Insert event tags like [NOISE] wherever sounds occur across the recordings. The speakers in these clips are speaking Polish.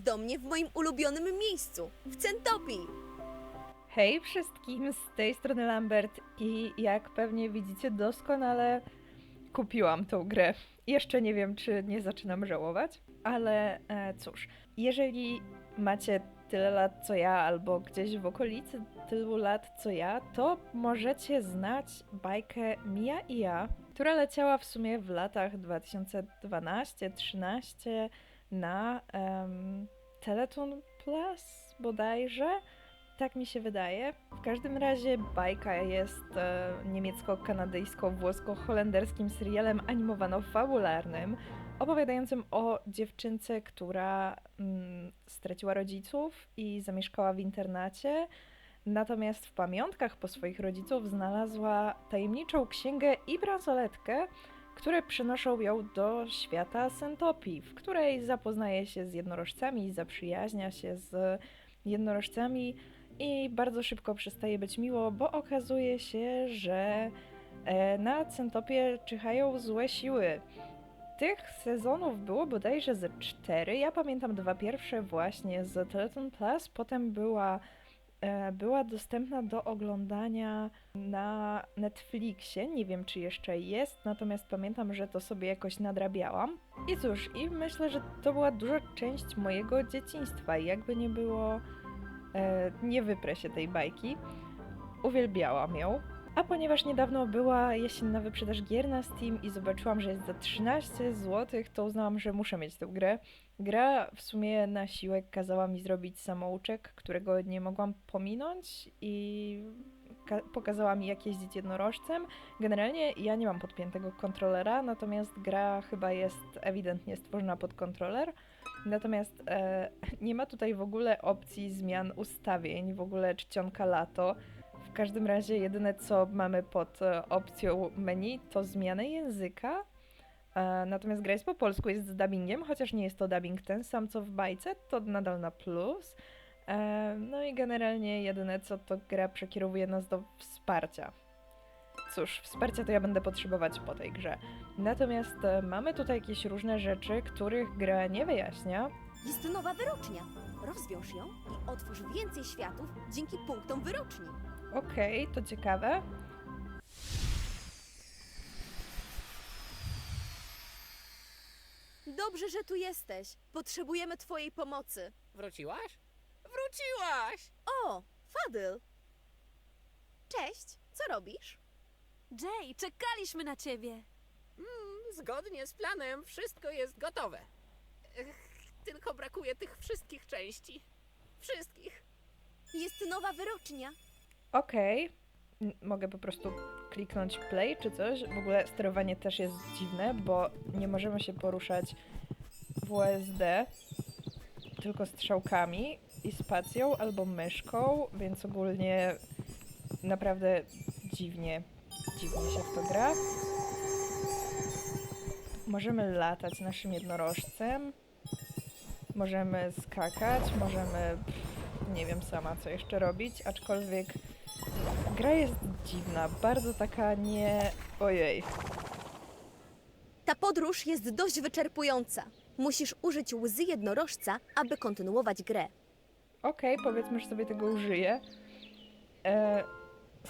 dołącz do mnie w moim ulubionym miejscu, w Centopii. Hej wszystkim, z tej strony Lambert i jak pewnie widzicie doskonale kupiłam tą grę. Jeszcze nie wiem, czy nie zaczynam żałować, ale e, cóż, jeżeli macie tyle lat co ja, albo gdzieś w okolicy tylu lat co ja, to możecie znać bajkę Mia i ja, która leciała w sumie w latach 2012-13 na em, Teletoon Plus bodajże. Tak mi się wydaje. W każdym razie bajka jest e, niemiecko-kanadyjsko-włosko-holenderskim serialem animowano-fabularnym, opowiadającym o dziewczynce, która mm, straciła rodziców i zamieszkała w internacie. Natomiast w pamiątkach po swoich rodziców znalazła tajemniczą księgę i bransoletkę, które przenoszą ją do świata Sentopii, w której zapoznaje się z jednorożcami, zaprzyjaźnia się z jednorożcami i bardzo szybko przestaje być miło, bo okazuje się, że e, na Centopie czyhają złe siły. Tych sezonów było bodajże ze cztery. Ja pamiętam dwa pierwsze właśnie z Teletoon Plus, potem była, była dostępna do oglądania na Netflixie. Nie wiem, czy jeszcze jest, natomiast pamiętam, że to sobie jakoś nadrabiałam. I cóż, i myślę, że to była duża część mojego dzieciństwa. Jakby nie było, e, nie wyprę się tej bajki. Uwielbiałam ją. A ponieważ niedawno była jesienna wyprzedaż gier na Steam i zobaczyłam, że jest za 13 zł, to uznałam, że muszę mieć tę grę. Gra w sumie na siłę kazała mi zrobić samouczek, którego nie mogłam pominąć i ka- pokazała mi jak jeździć jednorożcem. Generalnie ja nie mam podpiętego kontrolera, natomiast gra chyba jest ewidentnie stworzona pod kontroler. Natomiast e, [LAUGHS] nie ma tutaj w ogóle opcji zmian ustawień, w ogóle czcionka lato. Każdym razie jedyne co mamy pod e, opcją menu to zmianę języka. E, Natomiast gra jest po polsku, jest z dubbingiem, chociaż nie jest to dubbing ten sam co w bajce, to nadal na plus. E, No i generalnie jedyne co to gra przekierowuje nas do wsparcia. Cóż, wsparcia to ja będę potrzebować po tej grze. Natomiast mamy tutaj jakieś różne rzeczy, których gra nie wyjaśnia. Jest nowa wyrocznia. Rozwiąż ją i otwórz więcej światów dzięki punktom wyroczni. Okej, to ciekawe. Dobrze, że tu jesteś. Potrzebujemy twojej pomocy. Wróciłaś? Wróciłaś! O, Fadyl. Cześć, co robisz? Jay, czekaliśmy na ciebie. Mm, zgodnie z planem wszystko jest gotowe. Ech, tylko brakuje tych wszystkich części. Wszystkich. Jest nowa wyrocznia. Okej. N- Mogę po prostu kliknąć play czy coś. W ogóle sterowanie też jest dziwne, bo nie możemy się poruszać w USD, tylko strzałkami i spacją albo myszką, więc ogólnie naprawdę dziwnie, dziwnie się w to gra. Możemy latać naszym jednorożcem. Możemy skakać, możemy... Nie wiem sama co jeszcze robić, aczkolwiek Gra jest dziwna, bardzo taka nie. Ojej. Ta podróż jest dość wyczerpująca. Musisz użyć łzy jednorożca, aby kontynuować grę. Okej, powiedzmy, że sobie tego użyję. E,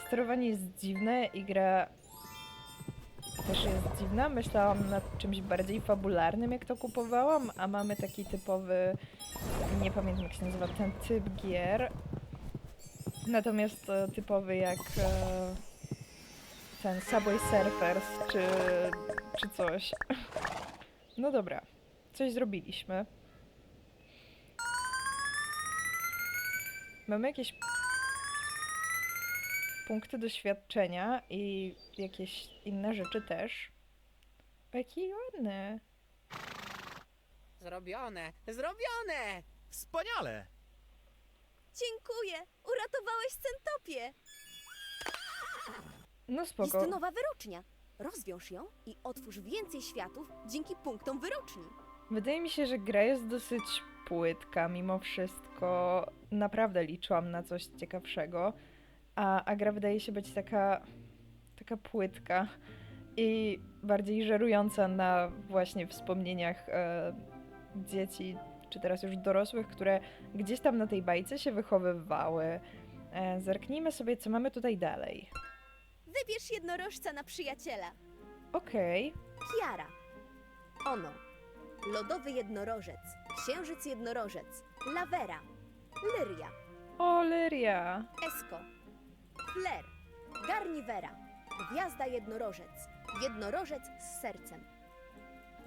sterowanie jest dziwne i gra też jest dziwna. Myślałam nad czymś bardziej fabularnym, jak to kupowałam, a mamy taki typowy. Nie pamiętam, jak się nazywa ten typ gier. Natomiast e, typowy jak e, ten Subway Surfers czy, czy coś. No dobra, coś zrobiliśmy. Mamy jakieś punkty doświadczenia i jakieś inne rzeczy też. Jaki ładny. Zrobione! Zrobione! Wspaniale! Dziękuję! Uratowałeś Centopię! No spoko. Jest nowa wyrocznia. Rozwiąż ją i otwórz więcej światów dzięki punktom wyroczni. Wydaje mi się, że gra jest dosyć płytka mimo wszystko. Naprawdę liczyłam na coś ciekawszego. A, a gra wydaje się być taka, taka płytka i bardziej żerująca na właśnie wspomnieniach e, dzieci czy teraz już dorosłych, które gdzieś tam na tej bajce się wychowywały. E, zerknijmy sobie, co mamy tutaj dalej. Wybierz jednorożca na przyjaciela. Okej, Kiara. Ono. Lodowy jednorożec. Księżyc jednorożec. Lawera. Lyria. o Lyria. Esko. Flair. Garniwera. Gwiazda jednorożec. Jednorożec z sercem.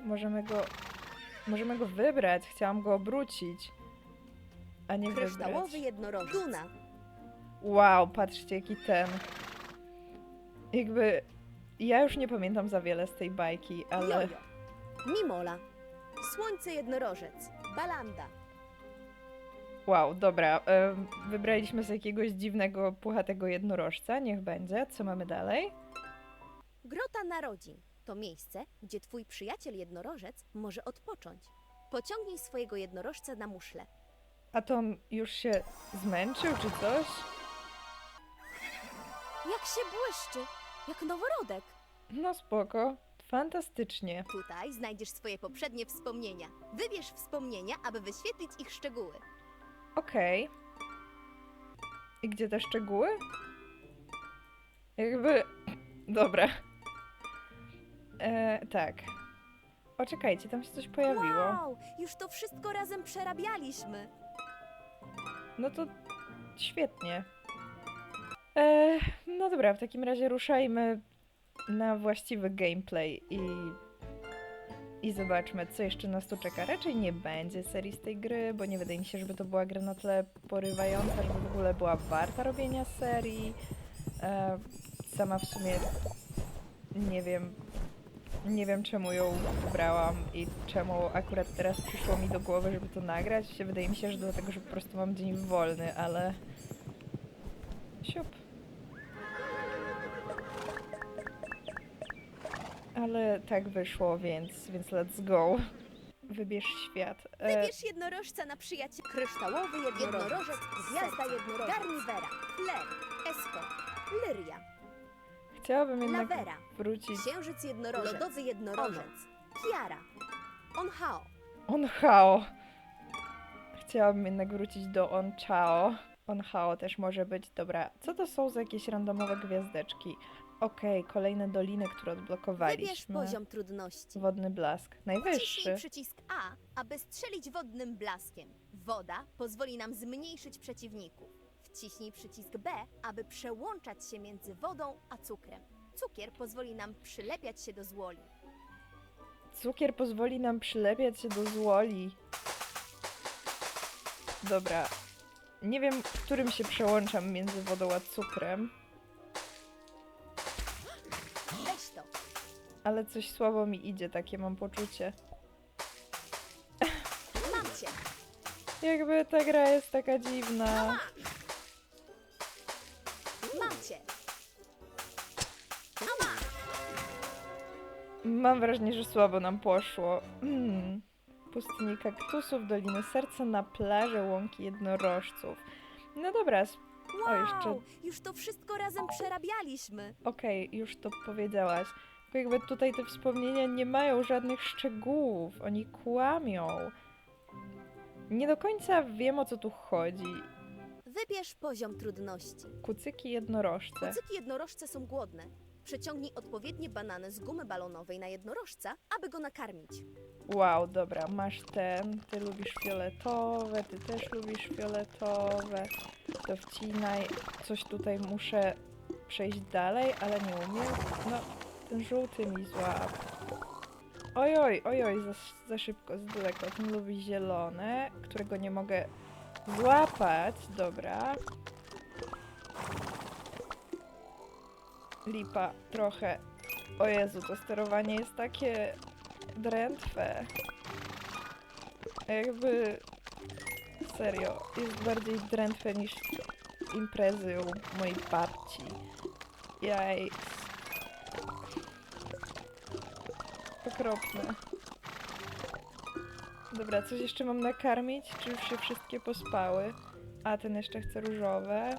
Możemy go, możemy go wybrać, chciałam go obrócić, a nie Kryształowy wybrać. jednorożec. Duna. Wow, patrzcie jaki ten. Jakby, ja już nie pamiętam za wiele z tej bajki, ale... Jojo. Mimola. Słońce jednorożec. Balanda. Wow, dobra. em, Wybraliśmy z jakiegoś dziwnego, puchatego jednorożca. Niech będzie. Co mamy dalej? Grota narodzin to miejsce, gdzie twój przyjaciel jednorożec może odpocząć. Pociągnij swojego jednorożca na muszlę. A to on już się zmęczył, czy coś? Jak się błyszczy, jak noworodek. No spoko. Fantastycznie. Tutaj znajdziesz swoje poprzednie wspomnienia. Wybierz wspomnienia, aby wyświetlić ich szczegóły. Okej. I gdzie te szczegóły? Jakby... [CLEARS THROAT] Dobra. E, tak. O, czekajcie, tam się coś pojawiło. Wow, już to wszystko razem przerabialiśmy. No to świetnie. E, no dobra, w takim razie ruszajmy na właściwy gameplay i, i zobaczmy, co jeszcze nas tu czeka. Raczej nie będzie serii z tej gry, bo nie wydaje mi się, żeby to była gra na tyle porywająca, żeby w ogóle była warta robienia serii. E, sama w sumie nie wiem, nie wiem czemu ją wybrałam i czemu akurat teraz przyszło mi do głowy, żeby to nagrać. Wydaje mi się, że dlatego, że po prostu mam dzień wolny, ale... Siup. Ale tak wyszło, więc, więc let's go. Wybierz świat. E, Wybierz jednorożca na przyjaciel. Kryształowy jednorożec, gwiazda jednorożec. Garniwera. Flair. Esko. Lyria. Chciałabym jednak Lawera. wrócić... Księżyc jednorożec. Lodowy jednorożec. Kiara. Onhao. On Hao. Chciałabym jednak wrócić do On Chao. On Hao też może być. Dobra, co to są za jakieś randomowe gwiazdeczki? Okej, kolejne doliny, które Wybierz odblokowaliśmy. poziom trudności. Wodny blask. Wciśnij Najwyższy. przycisk A, aby strzelić wodnym blaskiem. Woda pozwoli nam zmniejszyć przeciwników. Wciśnij przycisk B, aby przełączać się między wodą a cukrem. Cukier pozwoli nam przylepiać się do złoli. Cukier pozwoli nam przylepiać się do złoli. Dobra. Nie wiem, w którym się przełączam między wodą a cukrem, Weź to. ale coś słabo mi idzie, takie mam poczucie. Mam cię. Jakby ta gra jest taka dziwna. Mam cię. No masz. Mam wrażenie, że słabo nam poszło. Mm. Pustyni kaktusów, doliny serca na plaży, łąki jednorożców. No dobra, s- O, jeszcze- Wow, już to wszystko razem przerabialiśmy. okej, już to powiedziałaś. Tylko jakby tutaj te wspomnienia nie mają żadnych szczegółów. Oni kłamią. Nie do końca wiem o co tu chodzi. Wybierz poziom trudności. Kucyki jednorożce. Kucyki jednorożce są głodne. Przeciągnij odpowiednie banany z gumy balonowej na jednorożca, aby go nakarmić. Wow, dobra, masz ten. Ty lubisz fioletowe, ty też lubisz fioletowe. To wcinaj. Coś tutaj muszę przejść dalej, ale nie umiem. No, ten żółty mi złap. Ojoj, ojoj, za, za szybko, za daleko. Ten lubi zielone, którego nie mogę złapać. Dobra. Lipa, trochę. O Jezu, to sterowanie jest takie drętwe. Jakby serio, jest bardziej drętwe niż imprezy u mojej babci. Jaj. Okropne. Dobra, coś jeszcze mam nakarmić? Czy już się wszystkie pospały? A, ten jeszcze chce różowe.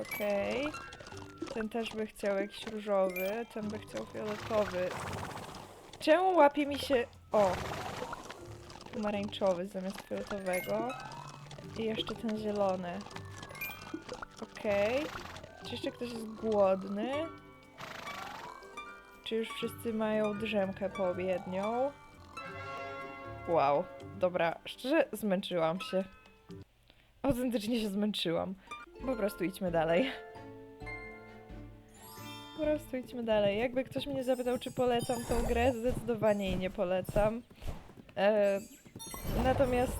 Okej. Ten też by chciał jakiś różowy, ten by chciał fioletowy. Czemu łapie mi się... O! pomarańczowy zamiast fioletowego. I jeszcze ten zielony. Okej. Czy jeszcze ktoś jest głodny? Czy już wszyscy mają drzemkę poobiednią? Wow, dobra, szczerze zmęczyłam się. Autentycznie się zmęczyłam. Po prostu idźmy dalej. Po prostu idźmy dalej. Jakby ktoś mnie zapytał, czy polecam tą grę, zdecydowanie jej nie polecam. E, natomiast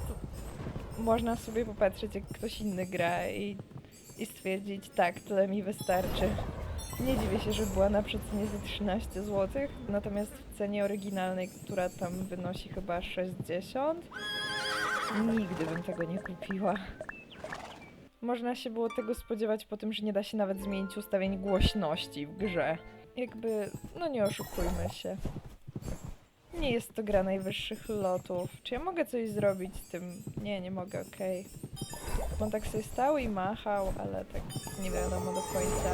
można sobie popatrzeć, jak ktoś inny gra i, i stwierdzić, tak, tyle mi wystarczy. Nie dziwię się, że była na przecenie za 13 zł, natomiast w cenie oryginalnej, która tam wynosi chyba 60, nigdy bym tego nie kupiła. Można się było tego spodziewać po tym, że nie da się nawet zmienić ustawień głośności w grze. Jakby, no nie oszukujmy się. Nie jest to gra najwyższych lotów. Czy ja mogę coś zrobić z tym? Nie, nie mogę, okej. On tak sobie stał i machał, ale tak nie wiadomo do końca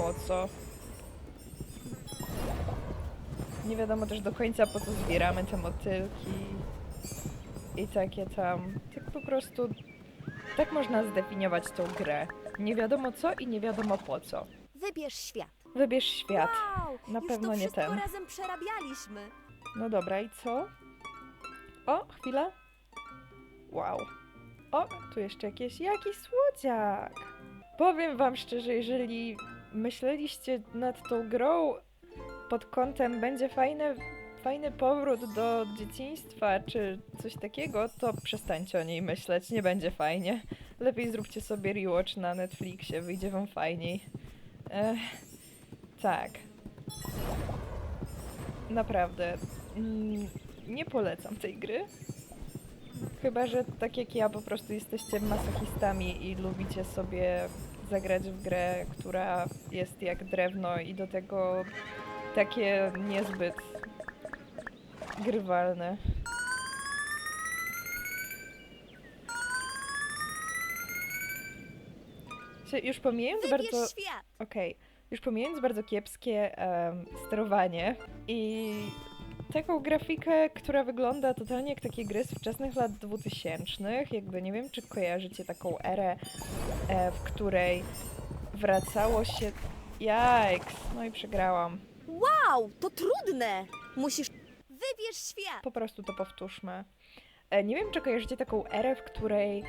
po co. Nie wiadomo też do końca po co zbieramy te motylki i takie tam. Tak po prostu tak można zdefiniować tą grę. Nie wiadomo co i nie wiadomo po co. Wybierz świat. Wybierz świat. Wow, Na już pewno to nie wszystko ten. razem przerabialiśmy. No dobra, i co? O, chwila. Wow. O, tu jeszcze jakieś, jakiś słodziak. Powiem wam szczerze, jeżeli myśleliście nad tą grą pod kątem będzie fajne, fajny powrót do dzieciństwa, czy coś takiego, to przestańcie o niej myśleć, nie będzie fajnie. Lepiej zróbcie sobie rewatch na Netflixie, wyjdzie wam fajniej. Ech, tak. Naprawdę. Mm, nie polecam tej gry. Chyba, że tak jak ja po prostu jesteście masochistami i lubicie sobie zagrać w grę, która jest jak drewno i do tego takie niezbyt grywalne. Już pomijając Wybierz bardzo... świat. Okej, już pomijając bardzo kiepskie em, sterowanie i taką grafikę, która wygląda totalnie jak takie gry z wczesnych lat 2000, jakby nie wiem, czy kojarzycie taką erę, e, w której wracało się... Jajks, no i przegrałam. Wow, to trudne! Musisz... Wybierz świat. Po prostu to powtórzmy. E, nie wiem, czy kojarzycie taką erę, w której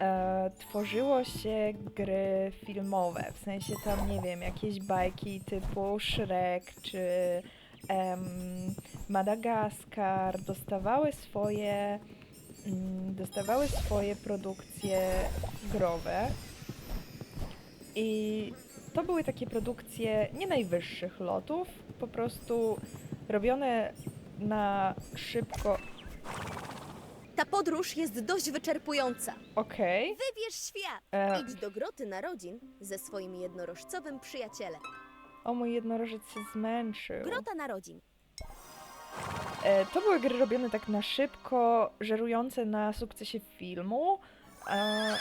e, tworzyło się gry filmowe. W sensie tam, nie wiem, jakieś bajki typu Shrek czy em, Madagaskar dostawały swoje mm, dostawały swoje produkcje growe. I to były takie produkcje nie najwyższych lotów, po prostu robione na szybko. Ta podróż jest dość wyczerpująca. Okej. Wybierz świat. E, Idź do groty narodzin ze swoim jednorożcowym przyjacielem. O, mój jednorożec się zmęczył. Grota narodzin. E, to były gry robione tak na szybko, żerujące na sukcesie filmu. E,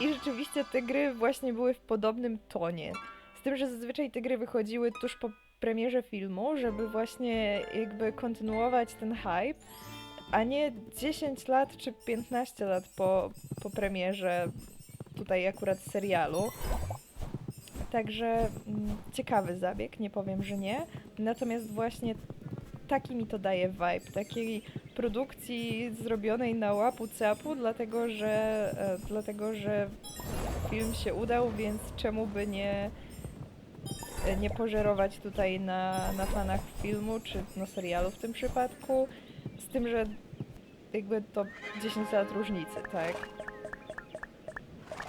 I rzeczywiście te gry właśnie były w podobnym tonie. Z tym, że zazwyczaj te gry wychodziły tuż po premierze filmu, żeby właśnie jakby kontynuować ten hype, a nie 10 lat czy 15 lat po, po premierze tutaj akurat serialu. Także mm, ciekawy zabieg, nie powiem, że nie. Natomiast właśnie taki mi to daje vibe, takiej produkcji zrobionej na łapu capu, dlatego że, e, dlatego że film się udał, więc czemu by nie, e, nie pożerować tutaj na, na fanach filmu, czy no serialu w tym przypadku, z tym, że jakby to 10 lat różnicy, tak?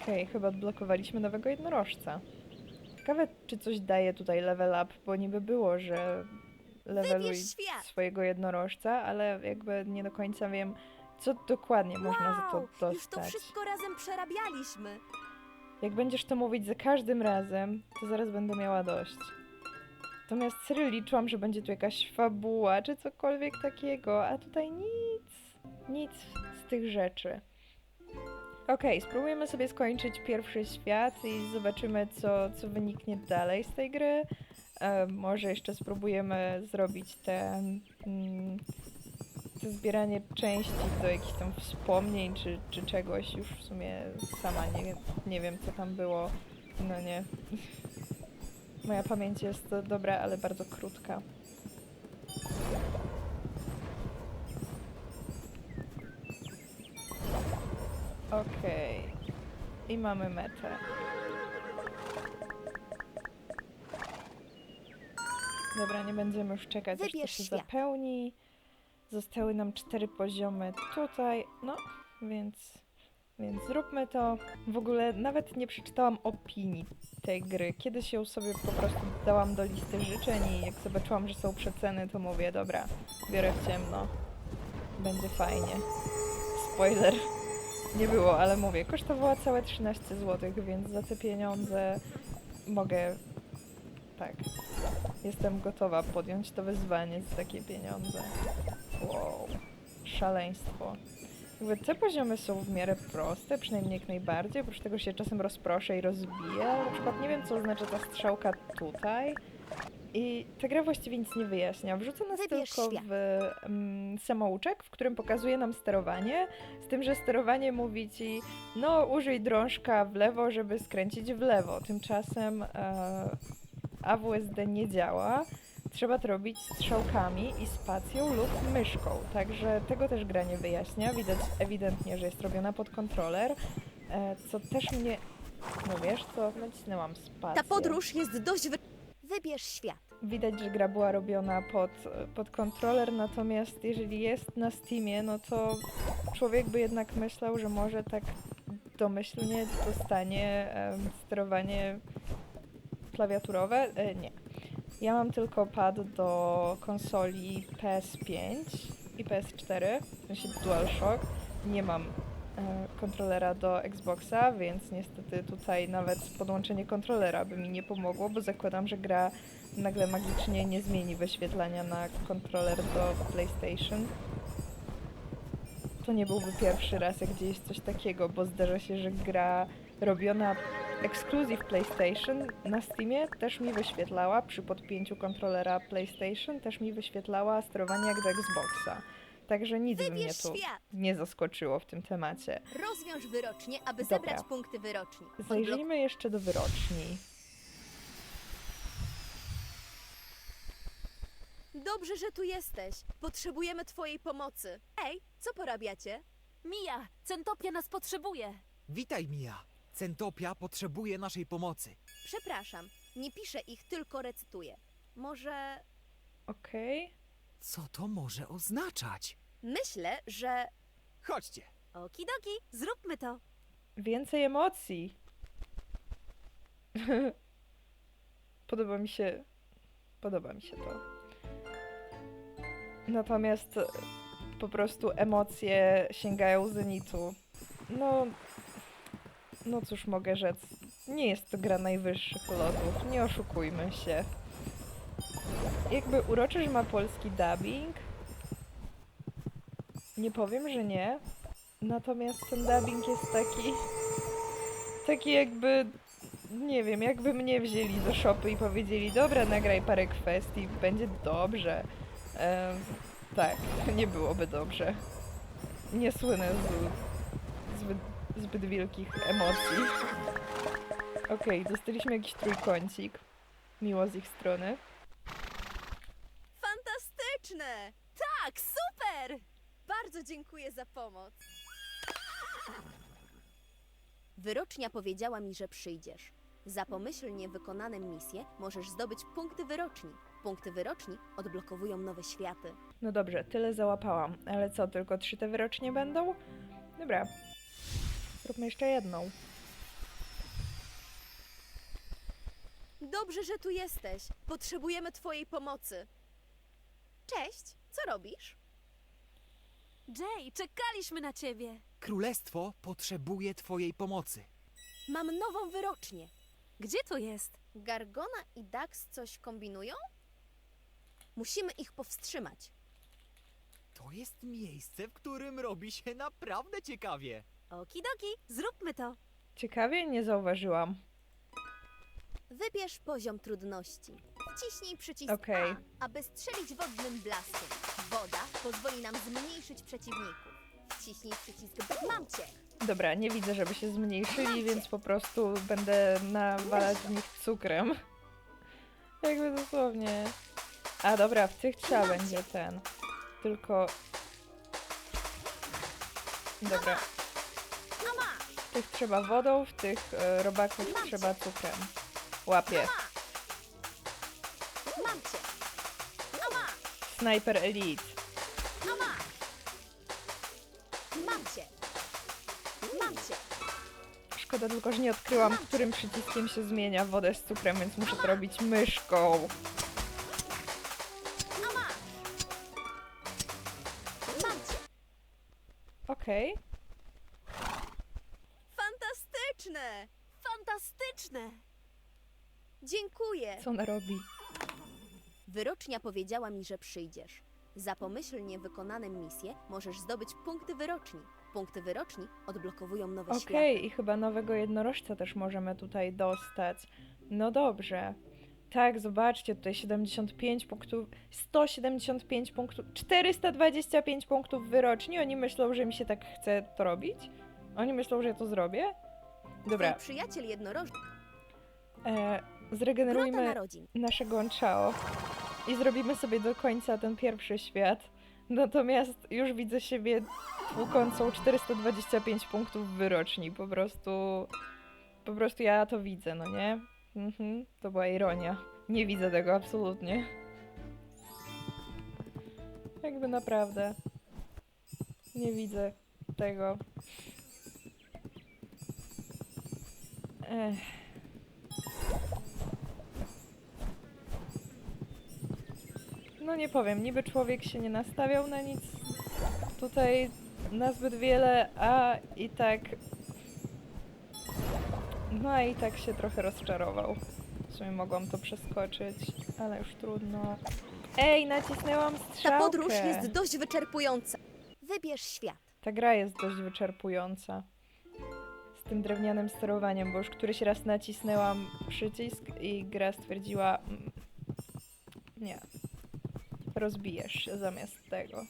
Okej, chyba odblokowaliśmy nowego jednorożca. Ciekawe, czy coś daje tutaj level up, bo niby było, że leveluj swojego jednorożca, ale jakby nie do końca wiem, co dokładnie można za to Wow, już to dostać. wszystko razem przerabialiśmy. Jak będziesz to mówić za każdym razem, to zaraz będę miała dość. Natomiast serio liczyłam, że będzie tu jakaś fabuła, czy cokolwiek takiego, a tutaj nic. Nic z tych rzeczy. Okej, spróbujemy sobie skończyć pierwszy świat i zobaczymy, co, co wyniknie dalej z tej gry. E, może jeszcze spróbujemy zrobić ten mm, to zbieranie części do jakichś tam wspomnień czy, czy czegoś, już w sumie sama nie, nie wiem co tam było. No nie. [LAUGHS] Moja pamięć jest dobra, ale bardzo krótka. Okej. I mamy metę. Dobra, nie będziemy już czekać, aż to się zapełni. Zostały nam cztery poziomy tutaj, no, więc, więc zróbmy to. W ogóle nawet nie przeczytałam opinii tej gry. Kiedyś ją sobie po prostu dałam do listy życzeń i jak zobaczyłam, że są przeceny, to mówię, dobra, biorę w ciemno. Będzie fajnie. Spoiler. Nie było, ale mówię, kosztowała całe 13 zł, więc za te pieniądze mogę. Tak. Jestem gotowa podjąć to wyzwanie za takie pieniądze. Wow. Szaleństwo. Jakby te poziomy są w miarę proste, przynajmniej jak najbardziej, oprócz tego się czasem rozproszę i rozbija. Na przykład nie wiem, co oznacza ta strzałka tutaj. I ta gra właściwie nic nie wyjaśnia. Wrzuca nas Wybierz tylko świat. w mm, samouczek, w którym pokazuje nam sterowanie, z tym, że sterowanie mówi ci, no użyj drążka w lewo, żeby skręcić w lewo. Tymczasem e, AWSD nie działa. Trzeba to robić strzałkami i spacją lub myszką. Także tego też gra nie wyjaśnia. Widać ewidentnie, że jest robiona pod kontroler. E, co też mnie. No wiesz co, nacisnęłam spację. Ta podróż jest dość wy... Wybierz świat. Widać, że gra była robiona pod, pod kontroler, natomiast jeżeli jest na Steamie, no to człowiek by jednak myślał, że może tak domyślnie dostanie em, sterowanie klawiaturowe. E, nie. Ja mam tylko pad do konsoli PS5 i PS4, w sensie DualShock. Nie mam kontrolera do Xboxa, więc niestety tutaj nawet podłączenie kontrolera by mi nie pomogło, bo zakładam, że gra nagle magicznie nie zmieni wyświetlania na kontroler do PlayStation. To nie byłby pierwszy raz, jak gdzieś coś takiego, bo zdarza się, że gra robiona ekskluzyw PlayStation na Steamie też mi wyświetlała przy podpięciu kontrolera PlayStation też mi wyświetlała sterowanie jak do Xboxa. Także nic by mnie Wybierz tu świat. nie zaskoczyło w tym temacie. Rozwiąż wyrocznie, aby Dobra. zebrać punkty wyroczni. Zajrzyjmy jeszcze do wyroczni. Dobrze, że tu jesteś. Potrzebujemy twojej pomocy. Ej, co porabiacie? Mija, Centopia nas potrzebuje. Witaj, Mia. Centopia potrzebuje naszej pomocy. Przepraszam, nie piszę ich, tylko recytuję. Może Okej. Co to może oznaczać? Myślę, że Chodźcie. Okidoki, zróbmy to. Więcej emocji. [LAUGHS] Podoba mi się. Podoba mi się to. Natomiast e, po prostu emocje sięgają zenitu. No. No cóż mogę rzec. Nie jest to gra najwyższych lotów. Nie oszukujmy się. Jakby uroczy, że ma polski dubbing. Nie powiem, że nie. Natomiast ten dubbing jest taki. Taki jakby. Nie wiem, jakby mnie wzięli do szopy i powiedzieli: Dobra, nagraj parę kwestii, będzie dobrze. Em, tak, nie byłoby dobrze. Nie słynę z zbyt, zbyt wielkich emocji. Okej, dostaliśmy jakiś trójkącik. Miło z ich strony. Fantastyczne! Tak, super! Bardzo dziękuję za pomoc. wyrocznia powiedziała mi, że przyjdziesz. Za pomyślnie wykonane misje możesz zdobyć punkty wyroczni. Punkty wyroczni odblokowują nowe światy. No dobrze, tyle załapałam. Ale co, tylko trzy te wyrocznie będą? Dobra. Zróbmy jeszcze jedną. Dobrze, że tu jesteś. Potrzebujemy twojej pomocy. Cześć, co robisz? Jay, czekaliśmy na ciebie. Królestwo potrzebuje twojej pomocy. Mam nową wyrocznię. Gdzie to jest? Gargona i Dax coś kombinują? Musimy ich powstrzymać. To jest miejsce, w którym robi się naprawdę ciekawie. Okidoki, zróbmy to. Ciekawie nie zauważyłam. Wybierz poziom trudności. Wciśnij przycisk Okej. A, aby strzelić wodnym blaskiem. Woda pozwoli nam zmniejszyć przeciwników. Wciśnij przycisk B. Mam cię! Dobra, nie widzę, żeby się zmniejszyli, więc po prostu będę nawalać w nich cukrem. [LAUGHS] Jakby dosłownie. A dobra, w tych trzeba będzie ten. Tylko. Dobra. No masz! W tych trzeba wodą, w tych e, robaków trzeba cukrem. Łapię. Mam cię! No! Sniper Elite. No masz! Mam cię! Mam cię! Szkoda tylko, że nie odkryłam, którym przyciskiem się zmienia wodę z cukrem, więc muszę to robić myszką. No masz! Mam cię! Okej. Fantastyczne! Fantastyczne! Dziękuję. Co ona robi? Wyrocznia powiedziała mi, że przyjdziesz. Za pomyślnie wykonane misje możesz zdobyć punkty wyroczni. Punkty wyroczni odblokowują nowe Okej, światy. i chyba nowego jednorożca też możemy tutaj dostać. No dobrze. Tak, zobaczcie, tutaj 75 punktów, 175 punktów, 425 punktów wyroczni. Oni myślą, że mi się tak chce to robić? Oni myślą, że ja to zrobię? Dobra, Twój przyjaciel jednorożec e, Grota zregenerujmy narodzin. naszego Onchao i zrobimy sobie do końca ten pierwszy świat. Natomiast już widzę siebie tłukącą 425 punktów wyroczni. Po prostu. Po prostu ja to widzę, no nie? Mhm, to była ironia. Nie widzę tego absolutnie. Jakby naprawdę. Nie widzę tego. Ech. No nie powiem, niby człowiek się nie nastawiał na nic tutaj na zbyt wiele, a i tak. No a i tak się trochę rozczarował. W sumie mogłam to przeskoczyć, ale już trudno. Ej, nacisnęłam strzałkę! Ta podróż jest dość wyczerpująca. Wybierz świat. Ta gra jest dość wyczerpująca. Z tym drewnianym sterowaniem, bo już któryś raz nacisnęłam przycisk i gra stwierdziła. "Mm, Nie. Rozbijesz się zamiast tego.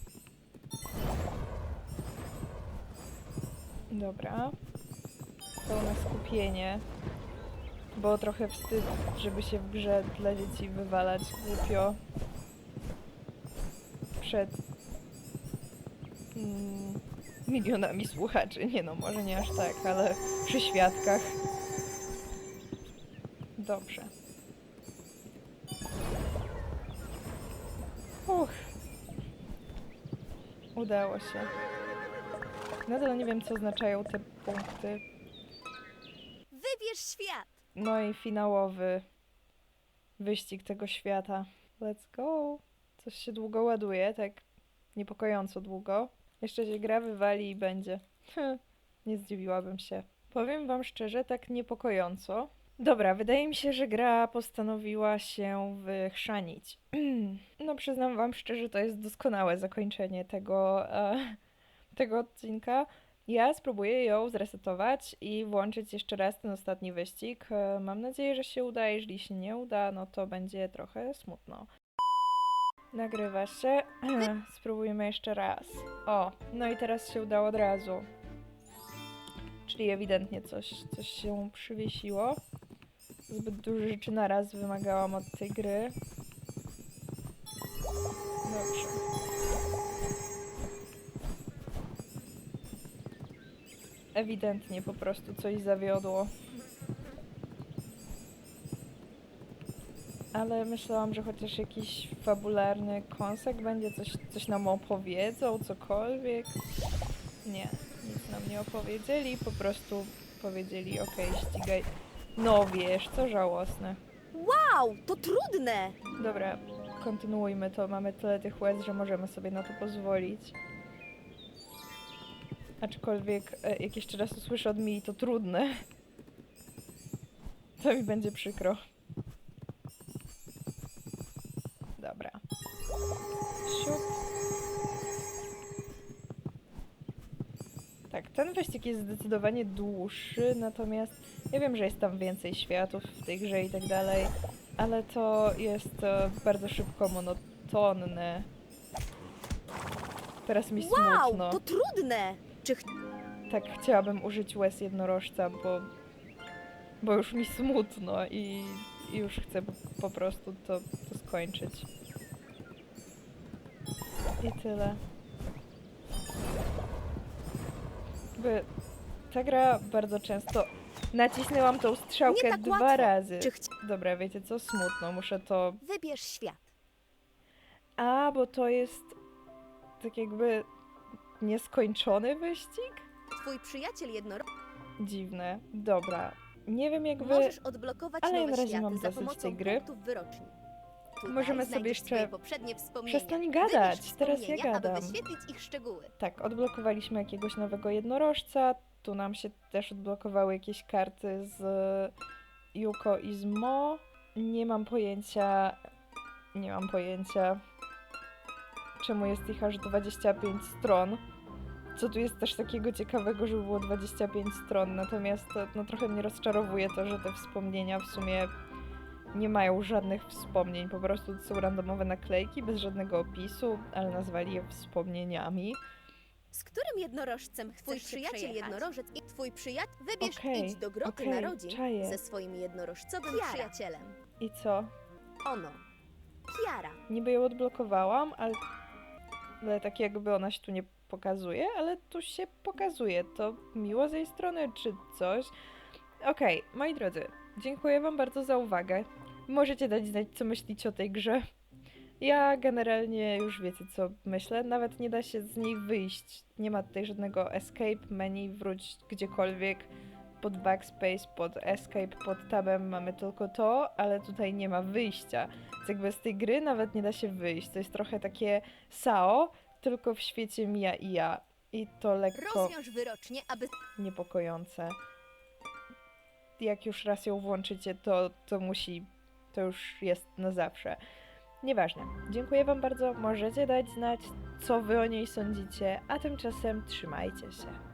Dobra. Pełne skupienie. Bo trochę wstyd, żeby się w grze dla dzieci wywalać głupio. Przed mm, milionami słuchaczy. Nie no, może nie aż tak, ale przy świadkach. Dobrze. Udało się. Nadal nie wiem, co oznaczają te punkty. Wybierz świat. No i finałowy wyścig tego świata. Let's go. Coś się długo ładuje, tak niepokojąco długo. Jeszcze się gra wywali i będzie. [LAUGHS] Nie zdziwiłabym się. Powiem wam szczerze, tak niepokojąco. Dobra, wydaje mi się, że gra postanowiła się wychrzanić. [CLEARS THROAT] No, przyznam wam szczerze, to jest doskonałe zakończenie tego, e, tego odcinka. Ja spróbuję ją zresetować i włączyć jeszcze raz ten ostatni wyścig. E, Mam nadzieję, że się uda. Jeżeli się nie uda, no to będzie trochę smutno. Nagrywa się. [CLEARS THROAT] Spróbujmy jeszcze raz. O, no i teraz się udało od razu. Czyli ewidentnie coś, coś się przywiesiło. Zbyt dużo rzeczy naraz wymagałam od tej gry. Dobrze. Ewidentnie po prostu coś zawiodło. Ale myślałam, że chociaż jakiś fabularny kąsek będzie, coś, coś nam opowiedzą, cokolwiek. Nie, nic nam nie opowiedzieli, po prostu powiedzieli, okej, ścigaj. No wiesz, co żałosne. Wow, to trudne. Dobra, kontynuujmy to. Mamy tyle tych łez, że możemy sobie na to pozwolić. Aczkolwiek, e, jak jeszcze raz usłyszę od Mii, to trudne. [LAUGHS] To mi będzie przykro. Tak, ten wyścig jest zdecydowanie dłuższy, natomiast ja wiem, że jest tam więcej światów w tej grze i tak dalej, ale to jest e, bardzo szybko monotonne. Teraz mi Wow, smutno. to trudne! Czy ch- Tak chciałabym użyć łez jednorożca, bo, bo już mi smutno i, i już chcę po, po prostu to, to skończyć. I tyle. By ta gra bardzo często. Nacisnęłam tą strzałkę Nie tak dwa łatwo. razy. Czy chci- Dobra, wiecie co? Smutno, muszę to. Wybierz świat. A, bo to jest tak jakby nieskończony wyścig? Twój przyjaciel jednorożec Dziwne. Dobra. Nie wiem jakby. możesz odblokować ale nowe na razie światy mam za dosyć pomocą tej gry. punktów wyroczni. Tutaj Możemy sobie znajdziesz jeszcze- swoje poprzednie wspomnienia. Przestań Wybierz gadać, teraz ja wspomnienia, gadam. aby wyświetlić ich szczegóły. Tak, odblokowaliśmy jakiegoś nowego jednorożca. Tu nam się też odblokowały jakieś karty z Yuko i z Mo. Nie mam pojęcia. Nie mam pojęcia. Czemu jest ich aż 25 stron? Co tu jest też takiego ciekawego, że było 25 stron, natomiast to, no, trochę mnie rozczarowuje to, że te wspomnienia w sumie nie mają żadnych wspomnień, po prostu to są randomowe naklejki bez żadnego opisu, ale nazwali je wspomnieniami. z którym jednorożcem Twój chcesz się przyjaciel przejechać? jednorożec i twój przyjaciel wybierz Okej, idź do groty okej, narodzin czaję. ze swoim jednorożcowym Kiara. przyjacielem. I co? Ono. Kiara. Niby ją odblokowałam, ale, ale tak jakby ona się tu nie pokazuje, ale tu się pokazuje. To miło z jej strony, czy coś? Okej, moi drodzy, dziękuję wam bardzo za uwagę. Możecie dać znać, co myślicie o tej grze. Ja generalnie już wiecie, co myślę. Nawet nie da się z niej wyjść. Nie ma tutaj żadnego escape menu, wróć gdziekolwiek. Pod backspace, pod escape, pod tabem mamy tylko to, ale tutaj nie ma wyjścia. Więc jakby z tej gry nawet nie da się wyjść. To jest trochę takie SAO, tylko w świecie Mia i ja. I to lekko Rozwiąż wyrocznie, aby niepokojące. Jak już raz ją włączycie, to, to musi, to już jest na zawsze. Nieważne. Dziękuję Wam bardzo. Możecie dać znać, co Wy o niej sądzicie, a tymczasem trzymajcie się.